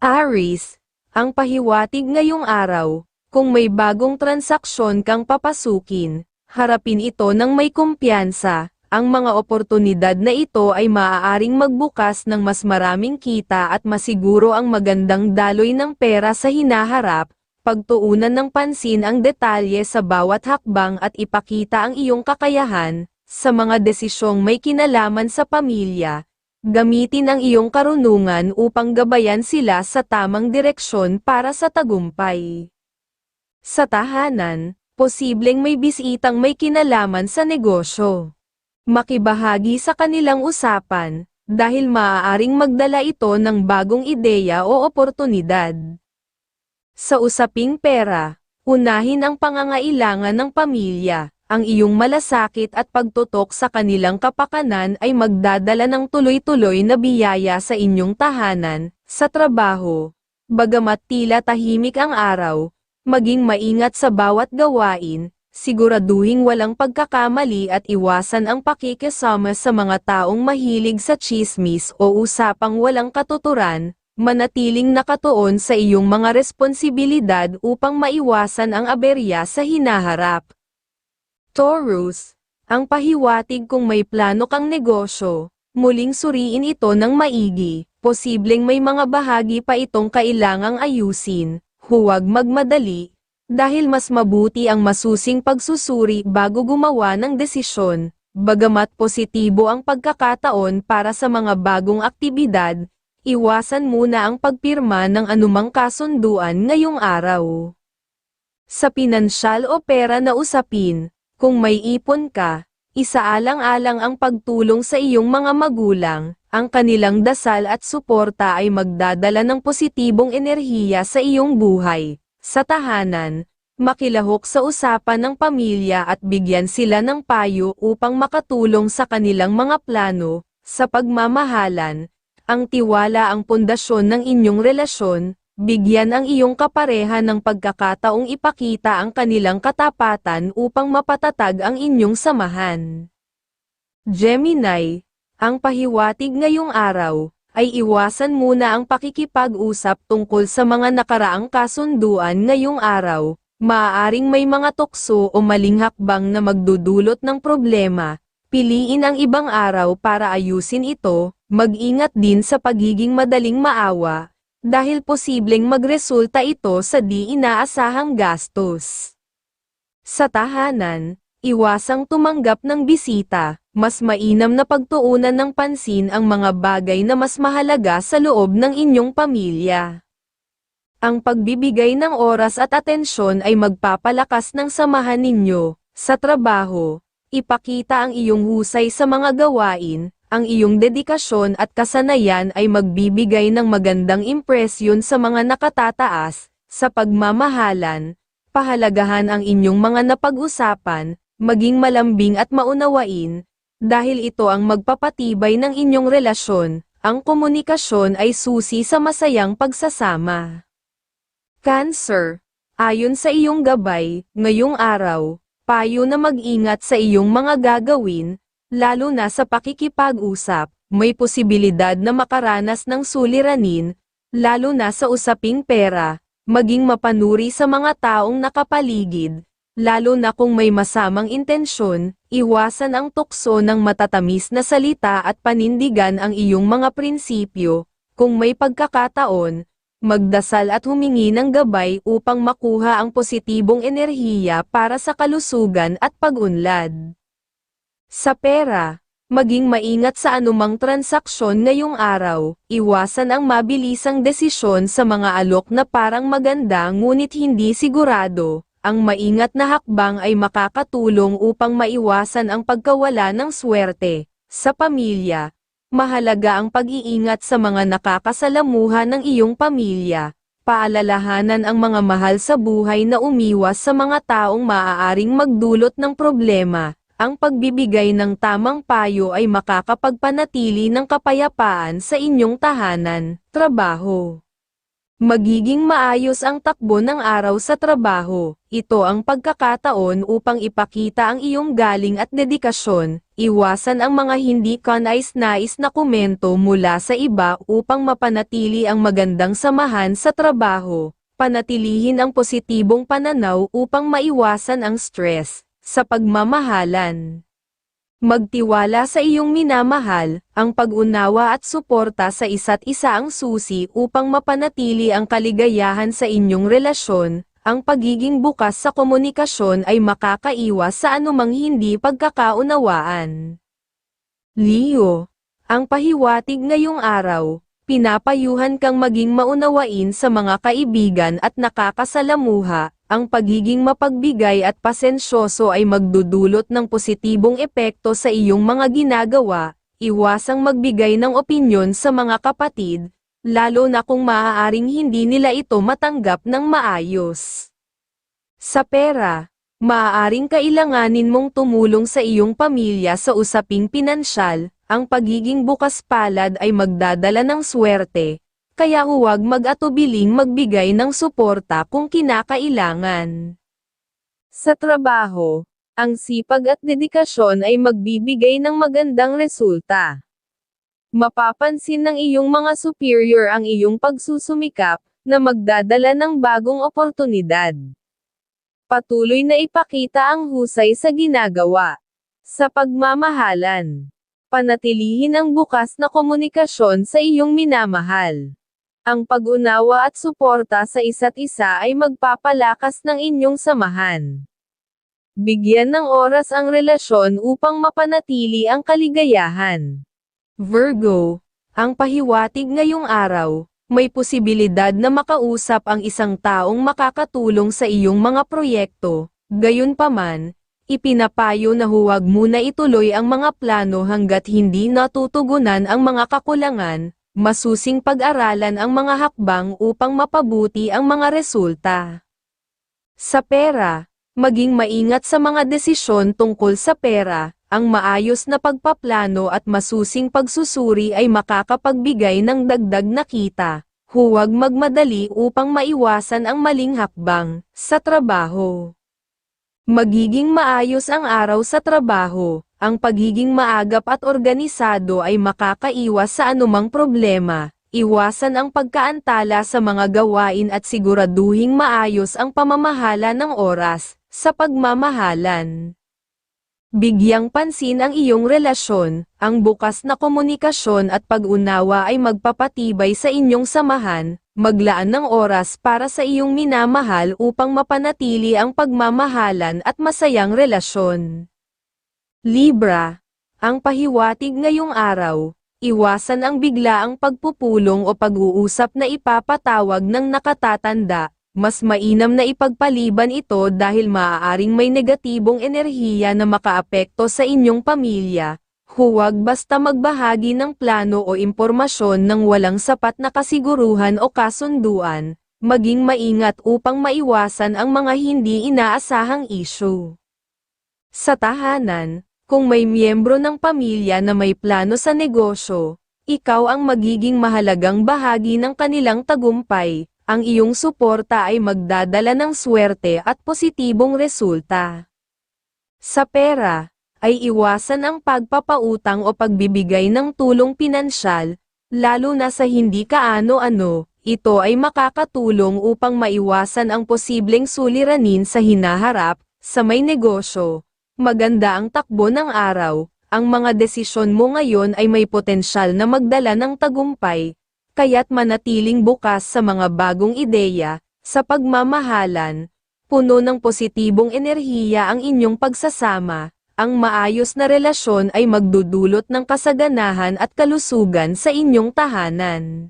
Aris, ang pahiwatig ngayong araw, kung may bagong transaksyon kang papasukin, harapin ito ng may kumpiyansa, ang mga oportunidad na ito ay maaaring magbukas ng mas maraming kita at masiguro ang magandang daloy ng pera sa hinaharap, pagtuunan ng pansin ang detalye sa bawat hakbang at ipakita ang iyong kakayahan, sa mga desisyong may kinalaman sa pamilya, gamitin ang iyong karunungan upang gabayan sila sa tamang direksyon para sa tagumpay. Sa tahanan, posibleng may bisitang may kinalaman sa negosyo. Makibahagi sa kanilang usapan, dahil maaaring magdala ito ng bagong ideya o oportunidad. Sa usaping pera, unahin ang pangangailangan ng pamilya. Ang iyong malasakit at pagtutok sa kanilang kapakanan ay magdadala ng tuloy-tuloy na biyaya sa inyong tahanan, sa trabaho. Bagamat tila tahimik ang araw, maging maingat sa bawat gawain, siguraduhing walang pagkakamali at iwasan ang pakikisama sa mga taong mahilig sa chismis o usapang walang katuturan, manatiling nakatuon sa iyong mga responsibilidad upang maiwasan ang aberya sa hinaharap. Taurus, ang pahiwatig kung may plano kang negosyo, muling suriin ito ng maigi, posibleng may mga bahagi pa itong kailangang ayusin, huwag magmadali, dahil mas mabuti ang masusing pagsusuri bago gumawa ng desisyon, bagamat positibo ang pagkakataon para sa mga bagong aktibidad, iwasan muna ang pagpirma ng anumang kasunduan ngayong araw. Sa pinansyal o pera na usapin, kung may ipon ka, isaalang-alang ang pagtulong sa iyong mga magulang, ang kanilang dasal at suporta ay magdadala ng positibong enerhiya sa iyong buhay. Sa tahanan, makilahok sa usapan ng pamilya at bigyan sila ng payo upang makatulong sa kanilang mga plano, sa pagmamahalan, ang tiwala ang pundasyon ng inyong relasyon, bigyan ang iyong kapareha ng pagkakataong ipakita ang kanilang katapatan upang mapatatag ang inyong samahan. Gemini, ang pahiwatig ngayong araw, ay iwasan muna ang pakikipag-usap tungkol sa mga nakaraang kasunduan ngayong araw, maaaring may mga tukso o maling hakbang na magdudulot ng problema, piliin ang ibang araw para ayusin ito, mag-ingat din sa pagiging madaling maawa, dahil posibleng magresulta ito sa di inaasahang gastos. Sa tahanan, iwasang tumanggap ng bisita, mas mainam na pagtuunan ng pansin ang mga bagay na mas mahalaga sa loob ng inyong pamilya. Ang pagbibigay ng oras at atensyon ay magpapalakas ng samahan ninyo, sa trabaho, ipakita ang iyong husay sa mga gawain, ang iyong dedikasyon at kasanayan ay magbibigay ng magandang impresyon sa mga nakatataas, sa pagmamahalan, pahalagahan ang inyong mga napag-usapan, maging malambing at maunawain, dahil ito ang magpapatibay ng inyong relasyon, ang komunikasyon ay susi sa masayang pagsasama. Cancer, ayon sa iyong gabay, ngayong araw, payo na mag-ingat sa iyong mga gagawin, lalo na sa pakikipag-usap, may posibilidad na makaranas ng suliranin, lalo na sa usaping pera, maging mapanuri sa mga taong nakapaligid, lalo na kung may masamang intensyon, iwasan ang tukso ng matatamis na salita at panindigan ang iyong mga prinsipyo, kung may pagkakataon, magdasal at humingi ng gabay upang makuha ang positibong enerhiya para sa kalusugan at pag-unlad. Sa pera, maging maingat sa anumang transaksyon ngayong araw, iwasan ang mabilisang desisyon sa mga alok na parang maganda ngunit hindi sigurado, ang maingat na hakbang ay makakatulong upang maiwasan ang pagkawala ng swerte. Sa pamilya, mahalaga ang pag-iingat sa mga nakakasalamuha ng iyong pamilya, paalalahanan ang mga mahal sa buhay na umiwas sa mga taong maaaring magdulot ng problema, ang pagbibigay ng tamang payo ay makakapagpanatili ng kapayapaan sa inyong tahanan, trabaho. Magiging maayos ang takbo ng araw sa trabaho. Ito ang pagkakataon upang ipakita ang iyong galing at dedikasyon. Iwasan ang mga hindi kanais-nais na komento mula sa iba upang mapanatili ang magandang samahan sa trabaho. Panatilihin ang positibong pananaw upang maiwasan ang stress sa pagmamahalan. Magtiwala sa iyong minamahal, ang pag-unawa at suporta sa isa't isa ang susi upang mapanatili ang kaligayahan sa inyong relasyon, ang pagiging bukas sa komunikasyon ay makakaiwas sa anumang hindi pagkakaunawaan. Leo, ang pahiwatig ngayong araw, pinapayuhan kang maging maunawain sa mga kaibigan at nakakasalamuha, ang pagiging mapagbigay at pasensyoso ay magdudulot ng positibong epekto sa iyong mga ginagawa, iwasang magbigay ng opinyon sa mga kapatid, lalo na kung maaaring hindi nila ito matanggap ng maayos. Sa pera, maaaring kailanganin mong tumulong sa iyong pamilya sa usaping pinansyal, ang pagiging bukas palad ay magdadala ng swerte, kaya huwag mag-atubiling magbigay ng suporta kung kinakailangan. Sa trabaho, ang sipag at dedikasyon ay magbibigay ng magandang resulta. Mapapansin ng iyong mga superior ang iyong pagsusumikap, na magdadala ng bagong oportunidad. Patuloy na ipakita ang husay sa ginagawa. Sa pagmamahalan, panatilihin ang bukas na komunikasyon sa iyong minamahal. Ang pag-unawa at suporta sa isa't isa ay magpapalakas ng inyong samahan. Bigyan ng oras ang relasyon upang mapanatili ang kaligayahan. Virgo, ang pahiwatig ngayong araw, may posibilidad na makausap ang isang taong makakatulong sa iyong mga proyekto, gayunpaman, ipinapayo na huwag muna ituloy ang mga plano hanggat hindi natutugunan ang mga kakulangan, masusing pag-aralan ang mga hakbang upang mapabuti ang mga resulta. Sa pera, maging maingat sa mga desisyon tungkol sa pera, ang maayos na pagpaplano at masusing pagsusuri ay makakapagbigay ng dagdag na kita. Huwag magmadali upang maiwasan ang maling hakbang sa trabaho. Magiging maayos ang araw sa trabaho, ang pagiging maagap at organisado ay makakaiwas sa anumang problema, iwasan ang pagkaantala sa mga gawain at siguraduhing maayos ang pamamahala ng oras, sa pagmamahalan. Bigyang pansin ang iyong relasyon, ang bukas na komunikasyon at pag-unawa ay magpapatibay sa inyong samahan, maglaan ng oras para sa iyong minamahal upang mapanatili ang pagmamahalan at masayang relasyon. Libra, ang pahiwatig ngayong araw, iwasan ang biglaang pagpupulong o pag-uusap na ipapatawag ng nakatatanda, mas mainam na ipagpaliban ito dahil maaaring may negatibong enerhiya na makaapekto sa inyong pamilya. Huwag basta magbahagi ng plano o impormasyon ng walang sapat na kasiguruhan o kasunduan, maging maingat upang maiwasan ang mga hindi inaasahang issue. Sa tahanan, kung may miyembro ng pamilya na may plano sa negosyo, ikaw ang magiging mahalagang bahagi ng kanilang tagumpay, ang iyong suporta ay magdadala ng swerte at positibong resulta. Sa pera, ay iwasan ang pagpapautang o pagbibigay ng tulong pinansyal, lalo na sa hindi kaano-ano, ito ay makakatulong upang maiwasan ang posibleng suliranin sa hinaharap, sa may negosyo, maganda ang takbo ng araw, ang mga desisyon mo ngayon ay may potensyal na magdala ng tagumpay, kaya't manatiling bukas sa mga bagong ideya, sa pagmamahalan, puno ng positibong enerhiya ang inyong pagsasama, ang maayos na relasyon ay magdudulot ng kasaganahan at kalusugan sa inyong tahanan.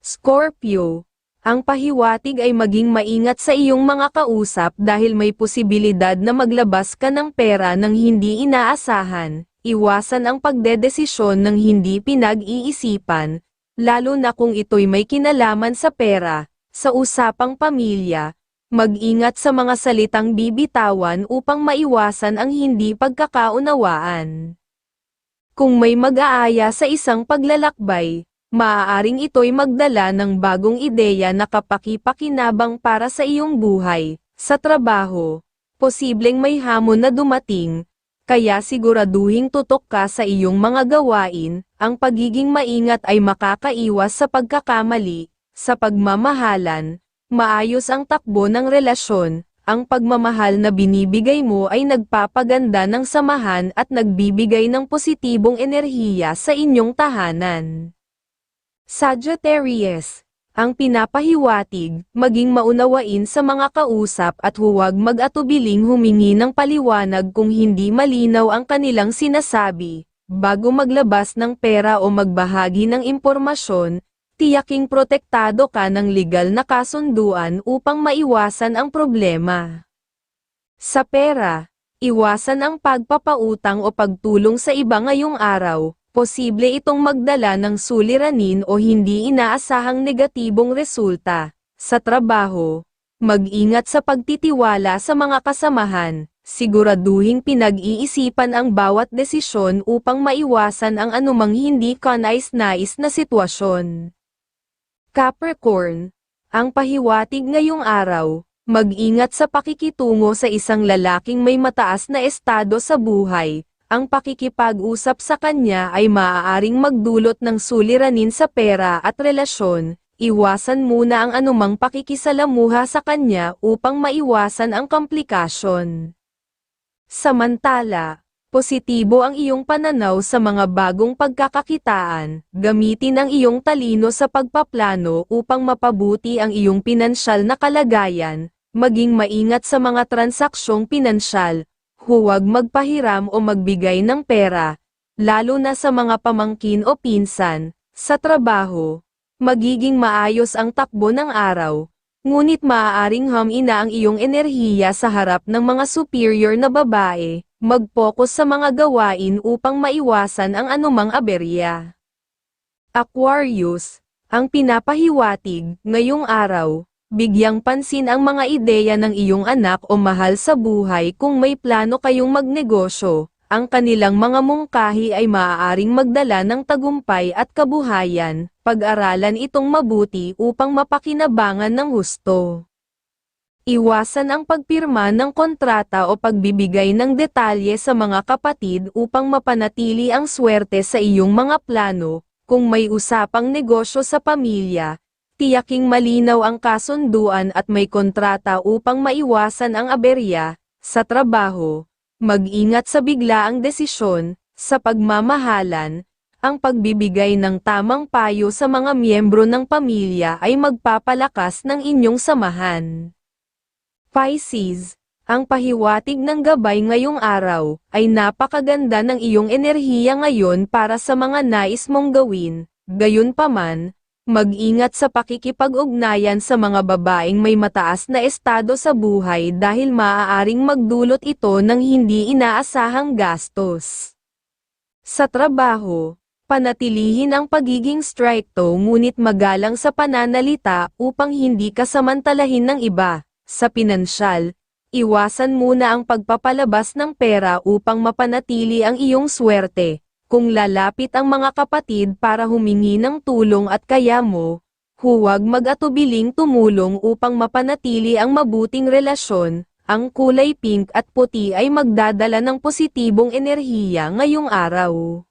Scorpio ang pahiwatig ay maging maingat sa iyong mga kausap dahil may posibilidad na maglabas ka ng pera ng hindi inaasahan, iwasan ang pagdedesisyon ng hindi pinag-iisipan, lalo na kung ito'y may kinalaman sa pera, sa usapang pamilya, mag-ingat sa mga salitang bibitawan upang maiwasan ang hindi pagkakaunawaan. Kung may mag-aaya sa isang paglalakbay, maaaring ito'y magdala ng bagong ideya na kapaki-pakinabang para sa iyong buhay, sa trabaho. Posibleng may hamon na dumating, kaya siguraduhing tutok ka sa iyong mga gawain, ang pagiging maingat ay makakaiwas sa pagkakamali, sa pagmamahalan, maayos ang takbo ng relasyon, ang pagmamahal na binibigay mo ay nagpapaganda ng samahan at nagbibigay ng positibong enerhiya sa inyong tahanan. Sagittarius, ang pinapahiwatig, maging maunawain sa mga kausap at huwag mag-atubiling humingi ng paliwanag kung hindi malinaw ang kanilang sinasabi. Bago maglabas ng pera o magbahagi ng impormasyon, tiyaking protektado ka ng legal na kasunduan upang maiwasan ang problema. Sa pera, iwasan ang pagpapautang o pagtulong sa iba ngayong araw, posible itong magdala ng suliranin o hindi inaasahang negatibong resulta. Sa trabaho, mag-ingat sa pagtitiwala sa mga kasamahan, siguraduhing pinag-iisipan ang bawat desisyon upang maiwasan ang anumang hindi kanais-nais na sitwasyon. Capricorn, ang pahiwatig ngayong araw, mag-ingat sa pakikitungo sa isang lalaking may mataas na estado sa buhay, ang pakikipag-usap sa kanya ay maaaring magdulot ng suliranin sa pera at relasyon, iwasan muna ang anumang pakikisalamuha sa kanya upang maiwasan ang komplikasyon. Samantala, positibo ang iyong pananaw sa mga bagong pagkakakitaan, gamitin ang iyong talino sa pagpaplano upang mapabuti ang iyong pinansyal na kalagayan, maging maingat sa mga transaksyong pinansyal, huwag magpahiram o magbigay ng pera, lalo na sa mga pamangkin o pinsan, sa trabaho, magiging maayos ang takbo ng araw, ngunit maaaring hamina ang iyong enerhiya sa harap ng mga superior na babae, mag-focus sa mga gawain upang maiwasan ang anumang aberya. Aquarius, ang pinapahiwatig, ngayong araw, bigyang pansin ang mga ideya ng iyong anak o mahal sa buhay kung may plano kayong magnegosyo, ang kanilang mga mungkahi ay maaaring magdala ng tagumpay at kabuhayan, pag-aralan itong mabuti upang mapakinabangan ng husto. Iwasan ang pagpirma ng kontrata o pagbibigay ng detalye sa mga kapatid upang mapanatili ang swerte sa iyong mga plano, kung may usapang negosyo sa pamilya, tiyaking malinaw ang kasunduan at may kontrata upang maiwasan ang aberya, sa trabaho, mag-ingat sa biglaang desisyon, sa pagmamahalan, ang pagbibigay ng tamang payo sa mga miyembro ng pamilya ay magpapalakas ng inyong samahan. Pisces, ang pahiwatig ng gabay ngayong araw, ay napakaganda ng iyong enerhiya ngayon para sa mga nais mong gawin, gayunpaman, Mag-ingat sa pakikipag-ugnayan sa mga babaeng may mataas na estado sa buhay dahil maaaring magdulot ito ng hindi inaasahang gastos. Sa trabaho, panatilihin ang pagiging stricto ngunit magalang sa pananalita upang hindi ka samantalahin ng iba. Sa pinansyal, iwasan muna ang pagpapalabas ng pera upang mapanatili ang iyong swerte kung lalapit ang mga kapatid para humingi ng tulong at kaya mo, huwag mag-atubiling tumulong upang mapanatili ang mabuting relasyon, ang kulay pink at puti ay magdadala ng positibong enerhiya ngayong araw.